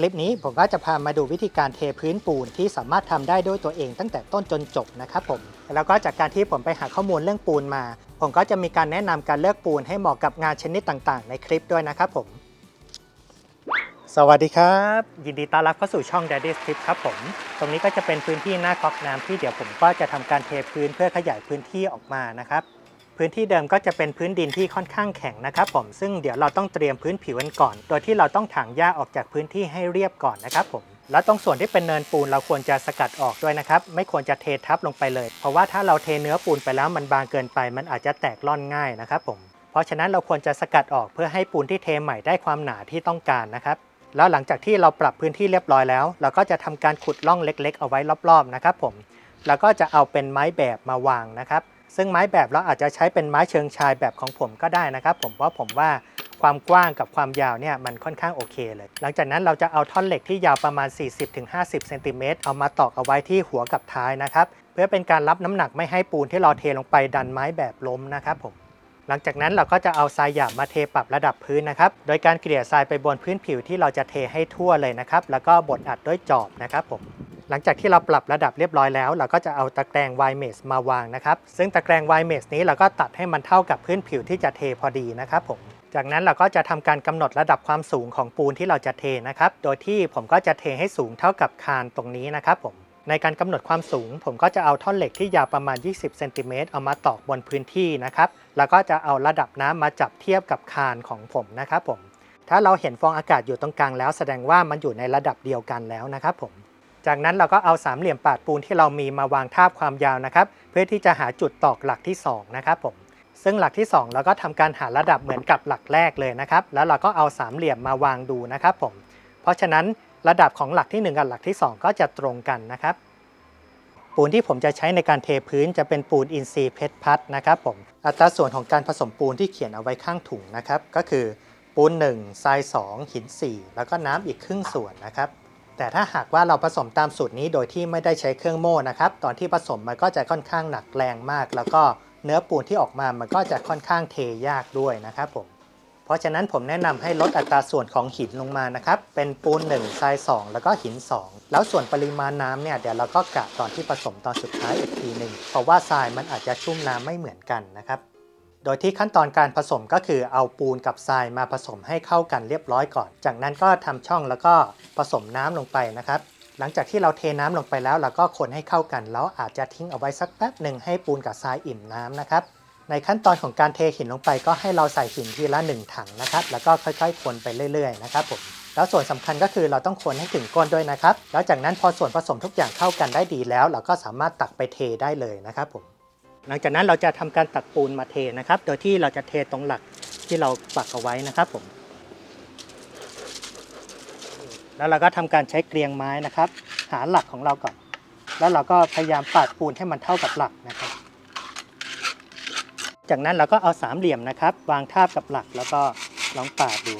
คลิปนี้ผมก็จะพามาดูวิธีการเทพื้นปูนที่สามารถทำได้ด้วยตัวเองตั้งแต่ต้นจนจบนะครับผม แล้วก็จากการที่ผมไปหาข้อมูลเรื่องปูนมา ผมก็จะมีการแนะนำการเลือกปูนให้เหมาะกับงานชนิดต่างๆ ในคลิปด้วยนะครับผม สวัสดีครับ ยินดีต้อนรับเข้าสู่ช่อง Daddy's Tip ครับผม ตรงนี้ก็จะเป็นพื้นที่หน้าก๊อกน้ำที่เดี๋ยวผมก็จะทำการเทพื้นเพื่อขยายพื้นที่ออกมานะครับ พื้นที่เดิมก็จะเป็นพื้นดินที่ค่อนข้างแข็งนะครับผมซึ่งเดี๋ยวเราต้องเตรียมพื้นผิวกันก่อน โดยที่เราต้องถางหญ้าออกจากพื้นที่ให้เรียบก่อนนะครับผมแล้วตรงส่วนที่เป็นเนินปูนเราควรจะสกัดออกด้วยนะครับ ไม่ควรจะเททับลงไปเลย เพราะว่าถ้าเราเทเนื้อปูนไปแล้วมันบางเกินไป มันอาจจะแตกร่อนง่ายนะครับผมเพราะฉะนั้นเราควรจะสกัดออกเพื่อให้ปูนที่เทใหม่ได้ความหนาที่ต้องการนะครับแล้วหลังจากที่เราปรับพื้นที่เรียบร้อยแล้ว เราก็จะทำการขุดร่องเล็ก ๆ เอาไว้รอบๆนะครับผมแล้วก็จะเอาเป็นไม้แบบมาวางนะครับ ซึ่งไม้แบบเราอาจจะใช้เป็นไม้เชิงชายแบบของผมก็ได้นะครับ ผมเพราะผมว่าความกว้างกับความยาวเนี่ยมันค่อนข้างโอเคเลย หลังจากนั้นเราจะเอาท่อนเหล็กที่ยาวประมาณ 40-50เซนติเมตรเอามาตอกเอาไว้ที่หัวกับท้ายนะครับ เพื่อเป็นการรับน้ำหนักไม่ให้ปูนที่เราเทลงไปดันไม้แบบล้มนะครับผม หลังจากนั้นเราก็จะเอาทรายหยาบมาเทปรับระดับพื้นนะครับ โดยการเกลี่ยทรายไปบนพื้นผิวที่เราจะเทให้ทั่วเลยนะครับ แล้วก็บดอัดด้วยจอบนะครับผม หลังจากที่เราปรับระดับเรียบร้อยแล้ว เราก็จะเอาตะแกรงไวเมสมาวางนะครับ ซึ่งตะแกรงไวเมสนี้เราก็ตัดให้มันเท่ากับพื้นผิวที่จะเทพอดีนะครับผม จากนั้นเราก็จะทำการกำหนดระดับความสูงของปูนที่เราจะเทนะครับ โดยที่ผมก็จะเทให้สูงเท่ากับคานตรงนี้นะครับผม ในการกำหนดความสูง ผมก็จะเอาท่อนเหล็กที่ยาวประมาณ 20เซนติเมตรเอามาตอกบนพื้นที่นะครับ แล้วก็จะเอาระดับน้ำมาจับเทียบกับคานของผมนะครับผม ถ้าเราเห็นฟองอากาศอยู่ตรงกลางแล้วแสดงว่ามันอยู่ในระดับเดียวกันแล้วนะครับผม จากนั้นเราก็เอาสามเหลี่ยมปาดปูนที่เรามีมาวางทาบความยาวนะครับ เพื่อที่จะหาจุดตอกหลักที่สองนะครับผมซึ่งหลักที่ 2 เราก็ทำการหาระดับเหมือนกับหลักแรกเลยนะครับ แล้วเราก็เอาสามเหลี่ยมมาวางดูนะครับผมเพราะฉะนั้นระดับของหลักที่ 1 กับหลักที่ 2 ก็จะตรงกันนะครับ ปูนที่ผมจะใช้ในการเทพื้นจะเป็นปูนอินทรีย์เพชรพัดนะครับผมอัตราส่วนของการผสมปูนที่เขียนเอาไว้ข้างถุงนะครับ ก็คือปูน1ทราย2หิน 4 แล้วก็น้ำอีกครึ่งส่วนนะครับ แต่ถ้าหากว่าเราผสมตามสูตรนี้โดยที่ไม่ได้ใช้เครื่องโม่นะครับ ตอนที่ผสมมันก็จะค่อนข้างหนักแรงมาก แล้วก็เนื้อปูนที่ออกมามันก็จะค่อนข้างเทยากด้วยนะครับผม เพราะฉะนั้นผมแนะนำให้ลดอัตราส่วนของหินลงมานะครับ เป็นปูน1ทราย2 แล้วก็หิน 2 แล้วส่วนปริมาณน้ำเนี่ยเดี๋ยวเราก็กะตอนที่ผสมตอนสุดท้ายอีกทีหนึ่งเพราะว่าทรายมันอาจจะชุ่มน้ำไม่เหมือนกันนะครับ โดยที่ขั้นตอนการผสมก็คือเอาปูนกับทรายมาผสมให้เข้ากันเรียบร้อยก่อน จากนั้นก็ทำช่องแล้วก็ผสมน้ำลงไปนะครับ หลังจากที่เราเทน้ำลงไปแล้วเราก็คนให้เข้ากัน แล้วอาจจะทิ้งเอาไว้สักแป๊บหนึ่งให้ปูนกับทรายอิ่มน้ำนะครับ ในขั้นตอนของการเทหินลงไปก็ให้เราใส่หินทีละ 1 ถังนะครับ แล้วก็ค่อยๆ คนไปเรื่อยๆ นะครับผมแล้วส่วนสำคัญก็คือเราต้องคนให้ถึงก้นด้วยนะครับ แล้วจากนั้นพอส่วนผสมทุกอย่างเข้ากันได้ดีแล้ว เราก็สามารถตักไปเทได้เลยนะครับผม หลังจากนั้นเราจะทำการตักปูนมาเทนะครับ โดยที่เราจะเทตรงหลักที่เราปักเอาไว้นะครับผม แล้วเราก็ทำการใช้เกลียงไม้นะครับ หาหลักของเราก่อน แล้วเราก็พยายามปาดปูนให้มันเท่ากับหลักนะครับ จากนั้นเราก็เอาสามเหลี่ยมนะครับ วางทาบกับหลักแล้วก็ลองปาดดู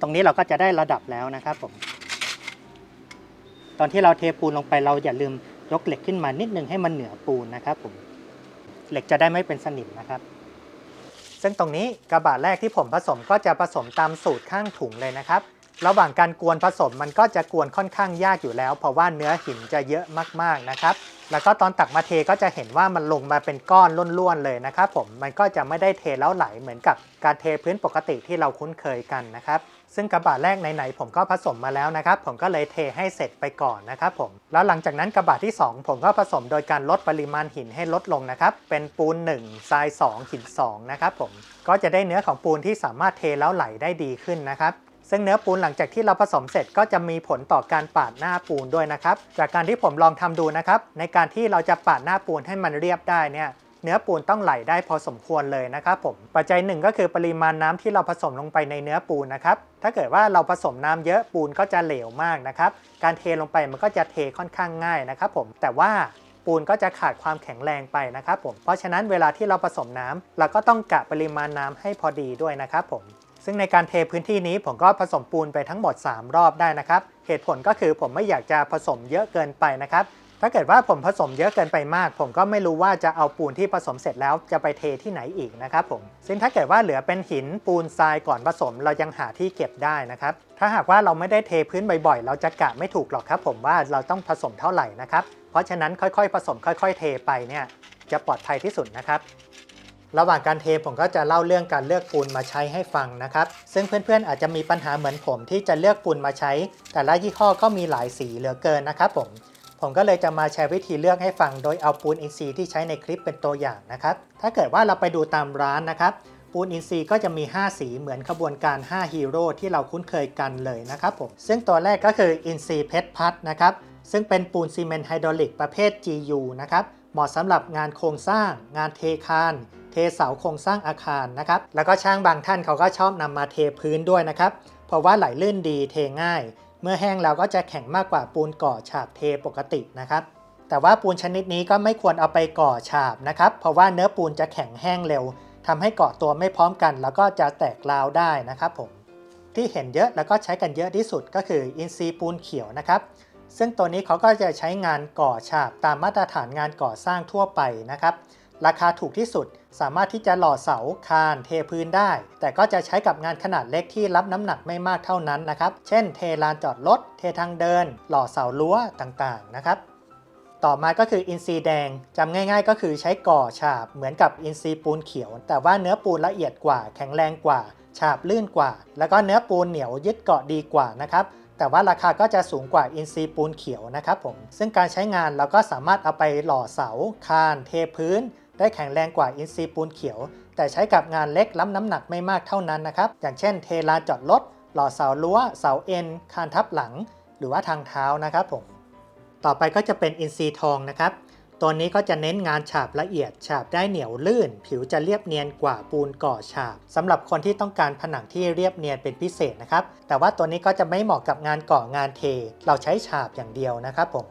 ตรงนี้เราก็จะได้ระดับแล้วนะครับผม ตอนที่เราเทปูนลงไปเราอย่าลืมยกเหล็กขึ้นมานิดนึงให้มันเหนือปูนนะครับผมเหล็กจะได้ไม่เป็นสนิมนะครับ ซึ่งตรงนี้กระบะแรกที่ผมผสมก็จะผสมตามสูตรข้างถุงเลยนะครับ ระหว่างการกวนผสมมันก็จะกวนค่อนข้างยากอยู่แล้ว เพราะว่าเนื้อหินจะเยอะมากๆนะครับ แล้วก็ตอนตักมาเทก็จะเห็นว่ามันลงมาเป็นก้อนล้วนๆเลยนะครับผมมันก็จะไม่ได้เทแล้วไหลเหมือนกับการเทพื้นปกติที่เราคุ้นเคยกันนะครับ ซึ่งกระบะแรกไหนๆผมก็ผสมมาแล้วนะครับ ผมก็เลยเทให้เสร็จไปก่อนนะครับผม แล้วหลังจากนั้นกระบะที่ 2 ผมก็ผสมโดยการลดปริมาณหินให้ลดลงนะครับ เป็นปูน 1 ทราย 2 หิน 2 นะครับผม ก็จะได้เนื้อของปูนที่สามารถเทแล้วไหลได้ดีขึ้นนะครับซึ่งเนื้อปูนหลังจากที่เราผสมเสร็จก็จะมีผลต่อการปาดหน้าปูนด้วยนะครับ จากการที่ผมลองทำดูนะครับ ในการที่เราจะปาดหน้าปูนให้มันเรียบได้เนี่ย เนื้อปูนต้องไหลได้พอสมควรเลยนะครับผม ปัจจัยหนึ่งก็คือปริมาณน้ำที่เราผสมลงไปในเนื้อปูนนะครับ ถ้าเกิดว่าเราผสมน้ำเยอะปูนก็จะเหลวมากนะครับ การเทลงไปมันก็จะเทค่อนข้างง่ายนะครับผม แต่ว่าปูนก็จะขาดความแข็งแรงไปนะครับผม เพราะฉะนั้นเวลาที่เราผสมน้ำเราก็ต้องกะปริมาณน้ำให้พอดีด้วยนะครับผม ซึ่งในการเทพื้นที่นี้ผมก็ผสมปูนไปทั้งหมด 3 รอบได้นะครับ เหตุผลก็คือผมไม่อยากจะผสมเยอะเกินไปนะครับ ถ้าเกิดว่าผมผสมเยอะเกินไปมาก ผมก็ไม่รู้ว่าจะเอาปูนที่ผสมเสร็จแล้วจะไปเทที่ไหนอีกนะครับผม ซึ่งถ้าเกิดว่าเหลือเป็นหินปูนทรายก่อนผสมเรายังหาที่เก็บได้นะครับ ถ้าหากว่าเราไม่ได้เทพื้นบ่อยๆ เราจะกะไม่ถูกหรอกครับผมว่าเราต้องผสมเท่าไหร่นะครับ เพราะฉะนั้นค่อยๆ ผสมค่อย ๆ เทไปเนี่ยจะปลอดภัยที่สุดนะครับระหว่างการเทผมก็จะเล่าเรื่องการเลือกปูนมาใช้ให้ฟังนะครับ ซึ่งเพื่อนๆอาจจะมีปัญหาเหมือนผมที่จะเลือกปูนมาใช้ แต่ละยี่ห้อก็มีหลายสีเหลือเกินนะครับผม ผมก็เลยจะมาแชร์วิธีเลือกให้ฟังโดยเอาปูนอินทรีย์ที่ใช้ในคลิปเป็นตัวอย่างนะครับ ถ้าเกิดว่าเราไปดูตามร้านนะครับ ปูนอินทรีย์ก็จะมี 5 สีเหมือนขบวนการ 5 ฮีโร่ที่เราคุ้นเคยกันเลยนะครับผม ซึ่งตัวแรกก็คืออินทรีย์เพชรพัดนะครับ ซึ่งเป็นปูนซีเมนต์ไฮดรอลิกประเภท GU นะครับ เหมาะสำหรับงานโครงสร้าง งานเทคาน เทเสาโครงสร้างอาคารนะครับ แล้วก็ช่างบางท่านเขาก็ชอบนำมาเทพื้นด้วยนะครับ เพราะว่าไหลลื่นดีเทง่าย เมื่อแห้งแล้วก็จะแข็งมากกว่าปูนก่อฉาบเทปกตินะครับ แต่ว่าปูนชนิดนี้ก็ไม่ควรเอาไปก่อฉาบนะครับ เพราะว่าเนื้อปูนจะแข็งแห้งเร็วทำให้เกาะตัวไม่พร้อมกัน แล้วก็จะแตกราวได้นะครับผม ที่เห็นเยอะแล้วก็ใช้กันเยอะที่สุดก็คืออินซีย์ปูนเขียวนะครับ ซึ่งตัวนี้เขาก็จะใช้งานก่อฉาบตามมาตรฐานงานก่อสร้างทั่วไปนะครับ ราคาถูกที่สุดสามารถที่จะหล่อเสาคานเทพื้นได้ แต่ก็จะใช้กับงานขนาดเล็กที่รับน้ำหนักไม่มากเท่านั้นนะครับ เช่น เทลานจอดรถ เททางเดิน หล่อเสารั้วต่างๆนะครับต่อมาก็คืออินทรีแดงจำง่ายๆ ก็คือใช้ก่อฉาบเหมือนกับอินทรีปูนเขียว แต่ว่าเนื้อปูนละเอียดกว่า แข็งแรงกว่า ฉาบลื่นกว่า แล้วก็เนื้อปูนเหนียวยึดเกาะดีกว่านะครับแต่ว่าราคาก็จะสูงกว่าอินทรีปูนเขียวนะครับผมซึ่งการใช้งานเราก็สามารถเอาไปหล่อเสา คาน เทพื้น ได้แข็งแรงกว่าอินทรีย์ปูนเขียว แต่ใช้กับงานเล็กล้ำน้ำหนักไม่มากเท่านั้นนะครับ อย่างเช่นเทลาจอดรถหล่อเสารั้ว เสาเอ็น คานทับหลัง หรือว่าทางเท้านะครับผม ต่อไปก็จะเป็นอินทรีย์ทองนะครับ ตัวนี้ก็จะเน้นงานฉาบละเอียด ฉาบได้เหนียวลื่น ผิวจะเรียบเนียนกว่าปูนก่อฉาบสำหรับคนที่ต้องการผนังที่เรียบเนียนเป็นพิเศษนะครับ แต่ว่าตัวนี้ก็จะไม่เหมาะกับงานก่องานเท เราใช้ฉาบอย่างเดียวนะครับผม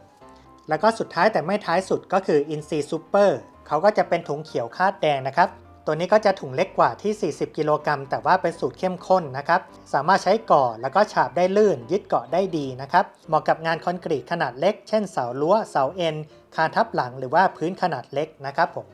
แล้วก็สุดท้ายแต่ไม่ท้ายสุดก็คืออินซีซูเปอร์ เขาก็จะเป็นถุงเขียวคาดแดงนะครับ ตัวนี้ก็จะถุงเล็กกว่าที่ 40 กิโลกรัมแต่ว่าเป็นสูตรเข้มข้นนะครับ สามารถใช้ก่อแล้วก็ฉาบได้ลื่น ยึดเกาะได้ดีนะครับ เหมาะกับงานคอนกรีตขนาดเล็ก เช่นเสารั้ว เสาเอ็น คานทับหลังหรือว่าพื้นขนาดเล็กนะครับผม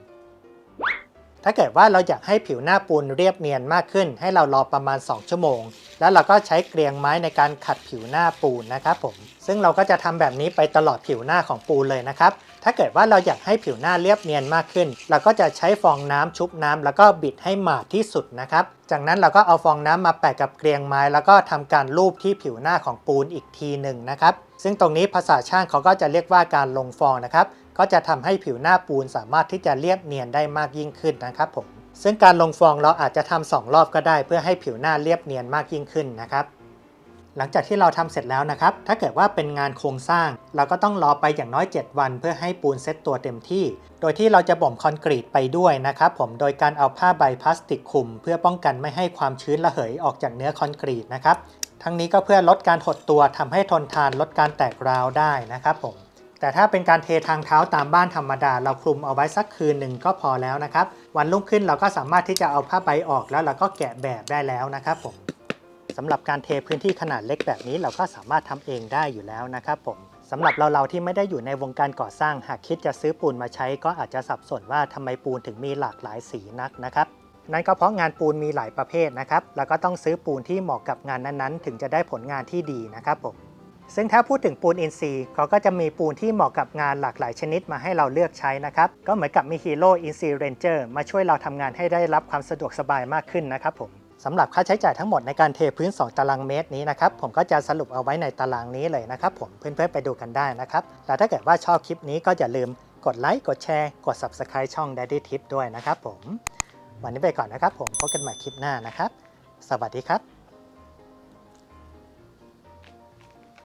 ถ้าเกิดว่าเราอยากให้ผิวหน้าปูนเรียบเนียนมากขึ้น ให้เรารอประมาณ 2 ชั่วโมง แล้วเราก็ใช้เกลียงไม้ในการขัดผิวหน้าปูนนะครับผม ซึ่งเราก็จะทำแบบนี้ไปตลอดผิวหน้าของปูเลยนะครับ ถ้าเกิดว่าเราอยากให้ผิวหน้าเรียบเนียนมากขึ้น เราก็จะใช้ฟองน้ำชุบน้ำแล้วก็บิดให้หมาดที่สุดนะครับ จากนั้นเราก็เอาฟองน้ำมาแปะกับเกลียงไม้ แล้วก็ทำการลูบที่ผิวหน้าของปูนอีกทีหนึ่งนะครับ ซึ่งตรงนี้ภาษาช่างเขาก็จะเรียกว่าการลงฟองนะครับ ก็จะทำให้ผิวหน้าปูนสามารถที่จะเรียบเนียนได้มากยิ่งขึ้นนะครับผม ซึ่งการลงฟองเราอาจจะทำสองรอบก็ได้ เพื่อให้ผิวหน้าเรียบเนียนมากยิ่งขึ้นนะครับ หลังจากที่เราทำเสร็จแล้วนะครับ ถ้าเกิดว่าเป็นงานโครงสร้าง เราก็ต้องรอไปอย่างน้อย 7 วัน เพื่อให้ปูนเซ็ตตัวเต็มที่ โดยที่เราจะบ่มคอนกรีตไปด้วยนะครับผม โดยการเอาผ้าใบพลาสติกคลุม เพื่อป้องกันไม่ให้ความชื้นระเหยออกจากเนื้อคอนกรีตนะครับ ทั้งนี้ก็เพื่อลดการหดตัวทำให้ทนทานลดการแตกราวได้นะครับผม แต่ถ้าเป็นการเททางเท้าตามบ้านธรรมดา เราคลุมเอาไว้สักคืนหนึ่งก็พอแล้วนะครับ วันรุ่งขึ้นเราก็สามารถที่จะเอาผ้าใบออกแล้วเราก็แกะแบบได้แล้วนะครับผม สำหรับการเทพื้นที่ขนาดเล็กแบบนี้เราก็สามารถทำเองได้อยู่แล้วนะครับผมสำหรับเราๆที่ไม่ได้อยู่ในวงการก่อสร้างหากคิดจะซื้อปูนมาใช้ ก็อาจจะสับสนว่าทำไมปูนถึงมีหลากหลายสีนักนะครับนั่นก็เพราะงานปูนมีหลายประเภทนะครับ แล้วก็ต้องซื้อปูนที่เหมาะกับงานนั้นๆ ถึงจะได้ผลงานที่ดีนะครับผม ซึ่งถ้าพูดถึงปูนอินซีย์เขาก็จะมีปูนที่เหมาะกับงานหลากหลายชนิดมาให้เราเลือกใช้นะครับ ก็เหมือนกับมีฮีโร่อินซีเรนเจอร์มาช่วยเราทำงานให้ได้รับความสะดวกสบายมากขึ้นนะครับผม สำหรับค่าใช้จ่ายทั้งหมดในการเทพื้น 2 ตารางเมตรนี้นะครับผมก็จะสรุปเอาไว้ในตารางนี้เลยนะครับผมเพื่อนๆไปดูกันได้นะครับแล้วถ้าเกิดว่าชอบคลิปนี้ก็อย่าลืมกดไลค์กดแชร์กด Subscribe ช่อง Daddy Tip ด้วยนะครับผม วันนี้ไปก่อนนะครับผมพบกันใหม่คลิปหน้านะครับ สวัสดีครับ